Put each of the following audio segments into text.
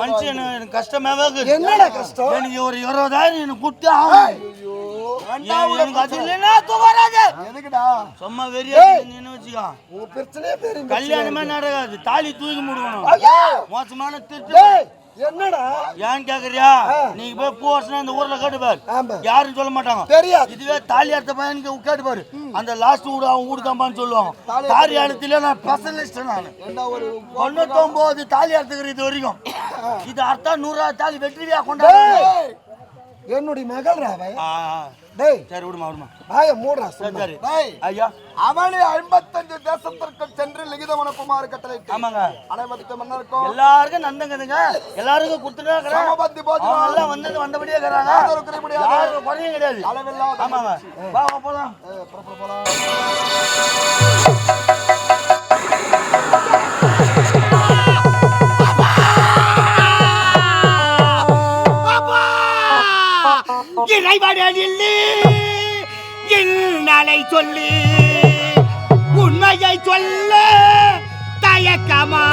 மனுஷன் எனக்கு கஷ்டமாவே என்னடா கஷ்டம்? எனக்கு ஒரு இருபதாயிரம் எனக்கு கொடுத்து. எனக்கு அது இல்லைன்னா தூக்கம் வராது எதுக்குடா? சும்மா வெறியா நின்னு வச்சுக்கோ. உன் பிரச்சனையே பெரிய கல்யாணமே நடக்காது. தாலி தூக்கி முடிக்கணும். மோசமான திருட்டு என்னடா? ஏன் கேக்குறியா? நீங்க போய் பூ வருஷம் இந்த ஊர்ல கேட்டுப்பாரு யாரும் சொல்ல மாட்டாங்க. தெரியாது. இதுவே தாலி அறுத்த பையனுக்கு கேட்டுப்பாரு அந்த லாஸ்ட் வீடு அவன் வீடு தான்பான்னு சொல்லுவாங்க. தாலி அறுத்துல நான் ஸ்பெஷலிஸ்ட் நான். தொண்ணூத்தொன்பது தாலி அறுத்துக்கிற இது வரைக்கும். இது அர்த்தா நூறா தாலி வெற்றிவியா கொண்டாடுறாங்க டேய், என்னுடைய மகள் ராவை. டேய். சரி விடுமா விடுமா. வாய மூடுறா சரி டேய். ஐயா. அவனே ஐம்பத்தஞ்சு தேசத்திற்கு சென்று லிகித மனக்குமார் கட்டளை ஆமாங்க. அனைவருக்கு மன்னருக்கும் எல்லாருக்கும் நந்தங்கதுங்க எல்லாருக்கும் கொடுத்துட்டு சமபந்தி போஜனம். எல்லாம் வந்து வந்தபடியே இருக்கிறாங்க. யாரும் குறை முடியாது. யாரும் குறையும் கிடையாது. அளவில்லாத ஆமாங்க. வா போலாம். இறைவனில் இன்னலை சொல்லி உண்மையை சொல்ல தயக்கமா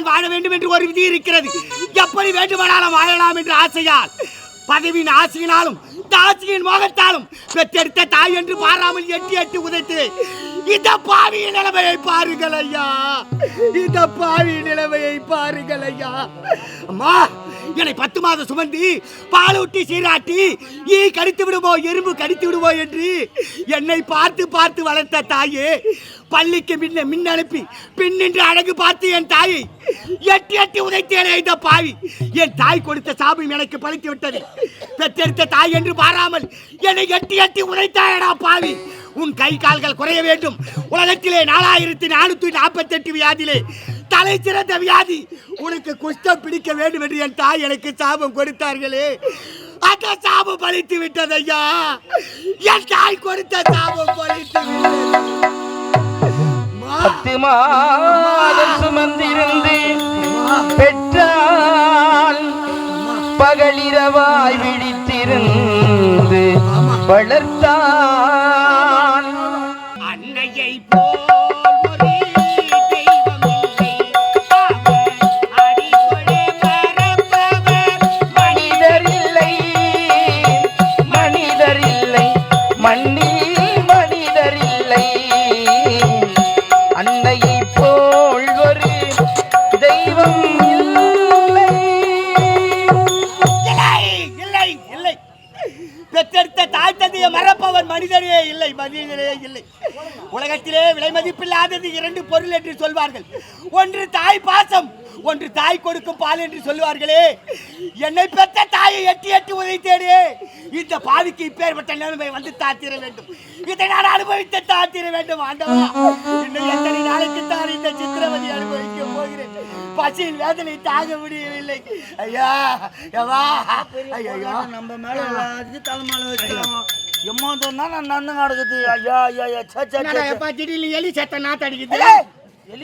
நான் வாழ வேண்டும் என்று ஒரு விதி இருக்கிறது. எப்படி வேண்டுமானாலும் வாழலாம் என்று ஆசையால் பதவியின் ஆசையினாலும் தாசியின் மோகத்தாலும் பெற்றெடுத்த தாய் என்று பாராமல் எட்டி எட்டி உதைத்து இந்த பாவி நிலைமையை பாருங்கள் ஐயா. இந்த பாவி நிலைமையை பாருங்கள் ஐயா. அம்மா என்னை பத்து மாதம் சுமந்து பாலூட்டி சீராட்டி ஈ கடித்து விடுமோ எறும்பு கடித்து விடுமோ என்று என்னை பார்த்து பார்த்து வளர்த்த தாயே பள்ளிக்கு முன்ன மின் அனுப்பி பின்னின்று அழகு பார்த்து என் தாயை எட்டி எட்டி உதைத்தேனே இந்த பாவி. என் தாய் கொடுத்த சாபம் எனக்கு பழித்து விட்டது. பெற்றெடுத்த தாய் என்று பாராமல் என்னை எட்டி எட்டி உதைத்தாயடா பாவி. உன் கை கால்கள் குறைய வேண்டும். உலகத்திலே நாலாயிரத்தி நானூத்தி நாற்பத்தி எட்டு வியாதியிலே சிறந்த வியாதி. உனக்கு குஷ்டம் பிடிக்க வேண்டும் என்று என் தாய் எனக்கு சாபம் கொடுத்தார்களே. அந்த சாபம் பழித்து விட்டது ஐயா. என் தாய் கொடுத்த சாபம் பழித்து பத்து மாதம் சுமந்திருந்து. பெற்றால் பகலிரவாய் விழித்திருந்து வளர்த்தான் மனிதரே இல்லை மனிதரே இல்லை. உலகத்திலே விலை மதிப்பில்லாதது இரண்டு பொருள் என்று சொல்வார்கள். ஒன்று தாய் பாசம் ஒன்று தாய் கொடுக்கும் பால் என்று சொல்லுவார்களே. என்னை பெற்ற தாயை எட்டி எட்டி உதைத்தேனே. இந்த பாவிக்கு இப்பேற்பட்ட நிலைமை வந்து தாத்திர வேண்டும். இதை நான் அனுபவித்து தாத்திர வேண்டும் ஆண்டவா. இன்னும் எத்தனை நாளைக்கு தான் இந்த சித்திரவதை அனுபவிக்க போகிறேன்? பசியின் வேதனை தாங்க முடியவில்லை. ஐயா ஐயா நம்ம மேல எல்லாத்துக்கும் தலைமையில வச்சுக்கலாம் எம்மா சொன்னா நான் நன்னு நடக்குது ஐயா ஐயா ஐயா சே சே எப்பா திடீர்னு எலி சத்தம் நாத்து அடிக்குது ஏய்!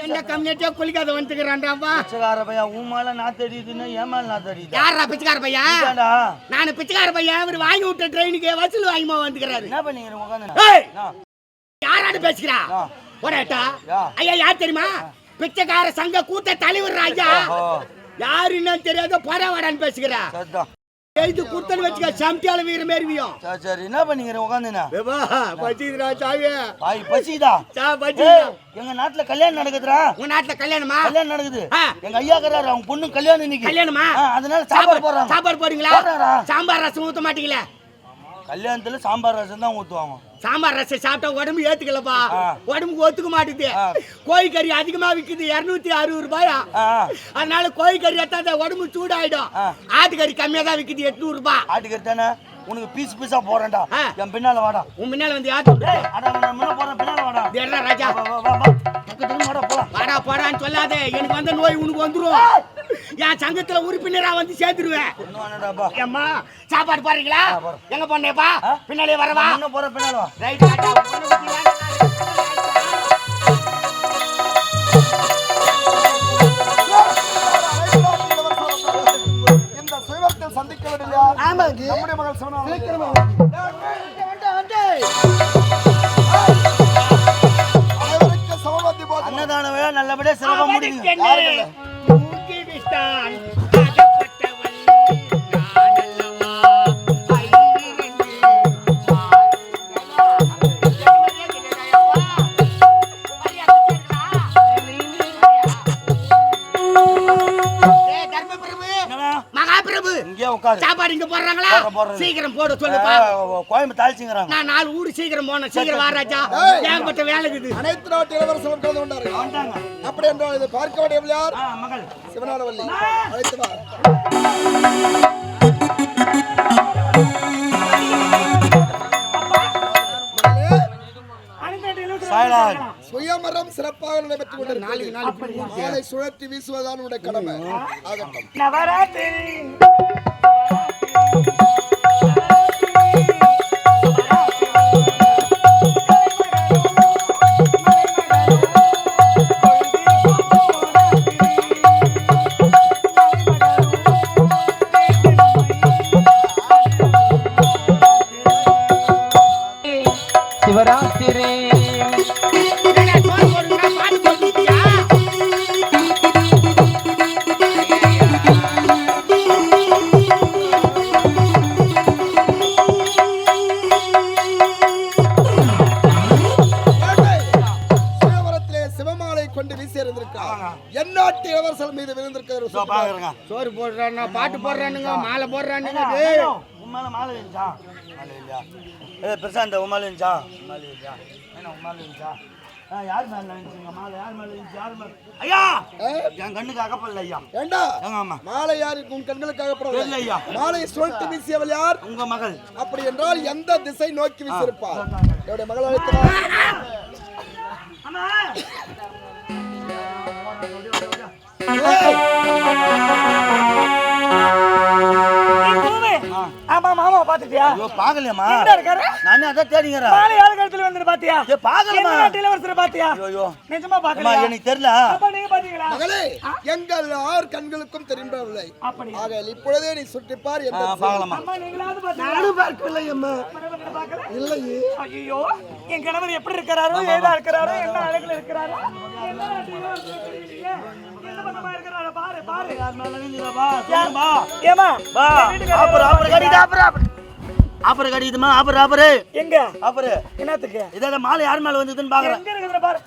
எந்த கம்யூனிட்டியோ குளிக்காத வந்துக்கிறான்டாப்பா? பிச்சைக்கார பையன் உன் மேல நான் தெரியுதுன்னு என் மேல நான் தெரியுது யாரா பிச்சைக்கார இதான்டா. நான் பிச்சைக்கார பையன் இவர் வாங்கி விட்ட ட்ரெயினுக்கு வசூல் வாங்கிமா வந்துக்கிறாரு. என்ன பண்ணிக்கிறேன் உட்காந்து! யாராடு பேசுகிறா. ஒரேட்டா. ஐயா யார் தெரியுமா? பிச்சைக்கார சங்க கூட்ட தலைவர் ஐயா. யாருன்னு தெரியாத பரவாடான்னு பேசுகிறா. சரிதான் எழுதி கொடுத்தன்னு வச்சுக்க சம்டியால வீர மேருவியும் சரி சரி என்ன பண்ணிக்கிறேன் உட்காந்துண்ணா பச்சிக்கிறா சாவி பாய் பசிதா சா பச்சிக்கிறா எங்க நாட்டுல கல்யாணம் நடக்குதுடா. உங்க நாட்டுல கல்யாணமா? கல்யாணம் நடக்குது. எங்க ஐயா கறாரு அவங்க பொண்ணு கல்யாணம் இன்னைக்கு. கல்யாணமா? அதனால சாப்பாடு போடுறாங்க. சாப்பாடு போடுறீங்களா? சாம்பார் ரசம் ஊத்த மாட்டீங்களா? கல்யாணத்துல சாம்பார் ரசம் தான் ஊத்துவாங்க. சாம்பார் ரசம் சாப்பிட்டா உடம்பு ஏத்துக்கலப்பா. உடம்புக்கு ஒத்துக்க மாட்டுது. ஆ. கோழிக்கறி அதிகமா விக்குது இருநூத்தி அறுபது ரூபாயா? அதனால கோழிக்கறி எடுத்தா உடம்பு சூடாயிடும். ஆட்டுக்கறி கம்மியா தான் விக்குது எட்நூறு ரூபாய் ஆட்டுக்கறி தானே? உனக்கு பீஸ் பீஸா போறேன்டா. என் பின்னால வாடா. உன் முன்னால வந்து ஏய் அட நான் முன்ன போறேன்? பின்னால வாடா. ராஜா. வா, வா, வா, போலாம். வாடா போடான்னு சொல்லாதே. எனக்கு வந்த நோய் உனக்கு வந்துரும். என் சங்கத்துல உறுப்பினரா வந்து சேர்த்துருவேன் ஏம்மா சாப்பாடு போறோம். எங்க போனேப்பா? பின்னாலே வரவா? முன்ன போறேன் பின்னால வா. ரைட் ராஜா உன்னை பத்தி ஏன் இந்த சுயவரத்தில் சந்திக்க வேண்டிய நம்முடைய மகள் போது அன்னதான விழா நல்லபடியா சிறப்பா அவனுக்கு உட்காரு. சாப்பாடு இங்க போடுறாங்களா. சீக்கிரம் போட சொல்லுப்பா கோயம்பு தாளிச்சுங்கிறாங்க நான் நாலு ஊரு சீக்கிரம் போனேன் சீக்கிரம் வா ராஜா. ஏகப்பட்ட வேலை இருக்குது அனைத்து நாட்டு இளவரசரும் கலந்து வந்துட்டாங்க அப்படி என்றால் இது பார்க்க வேண்டியவள் யார்? ஆ, மகள். சிவனானவல்லி. அழைத்து வா. சுயமரம் சிறப்பாக நடைபெற்றுக் கொண்டிருக்கிறது. சுழற்றி வீசுவதுதான் உடைய கடமை. ஆகட்டும். பாக்குறேங்க சோறு போடுறானுங்க பாட்டு போடுறானுங்க மாலை போடுறானுங்க ஐயோ, உம்மால மாலை இருந்துச்சா? மாலை இல்லையா? ஏ பிரசாந்த் உம்மால இருந்துச்சா? மாலை இல்லையா? என்ன உம்மால இருந்துச்சா? யார் மேல இருந்துச்சுங்க? மாலை யார் மேல யார் மேல? ஐயா! என் கண்ணுக்கு அகப்படல ஐயா. ஏண்டா? ஆமா. மாலை யார் உன் கண்களுக்காக தெரியல போடவில்லை ஐயா மாலையை சுழட்டி வீசியவள் யார்? உங்க மகள். அப்படி என்றால் எந்த திசை நோக்கி வீசியிருப்பார் என்னுடைய மகள் ஆமா பாத்துட்டியா ஐயோ பாக்கலையாமா எங்கடா இருக்காரு? நானே அதான் தேடிங்கிறேன் மாலை யாரு கழுத்துல வந்து பாத்தியா? ஏ பாக்கலமா என்ன நாட்டு இளவரசரை பாத்தியா? ஐயோ நிஜமா அம்மா பாக்கலையா எனக்கு தெரியல. அப்பா நீங்க பாத்தீங்களா? மகளே எங்கள் ஆறு கண்களுக்கும் தெரிந்தவில்லை அப்படி ஆக இப்பொழுதே நீ சுற்றிப்பார் ஆ, எந்த. பாக்கலாமா அம்மா நீங்களாவது பாத்தீங்களா? நானும் பார்க்கவில்லை அம்மா? இல்லையே. ஐயோ என் கணவர் எப்படி இருக்கிறாரோ ஏதா இருக்கிறாரோ என்ன அழகுல இருக்கிறாரோ என்ன நாட்டு இளவரசரை தெரியலையே. என்ன பக்கமா இருக்கிறாரோ பாரு பாரு. யார் மேல வா, சொல்லுமா. ஏமா வா, offer, offer offer, offer. Offer கிடைக்குதுமா? Offer offer எங்க? ஆஃபர் என்னத்துக்கு? இதை மாலை யார் மேல வந்ததுன்னு பாக்குறேன். எங்க இருக்குது பாரு.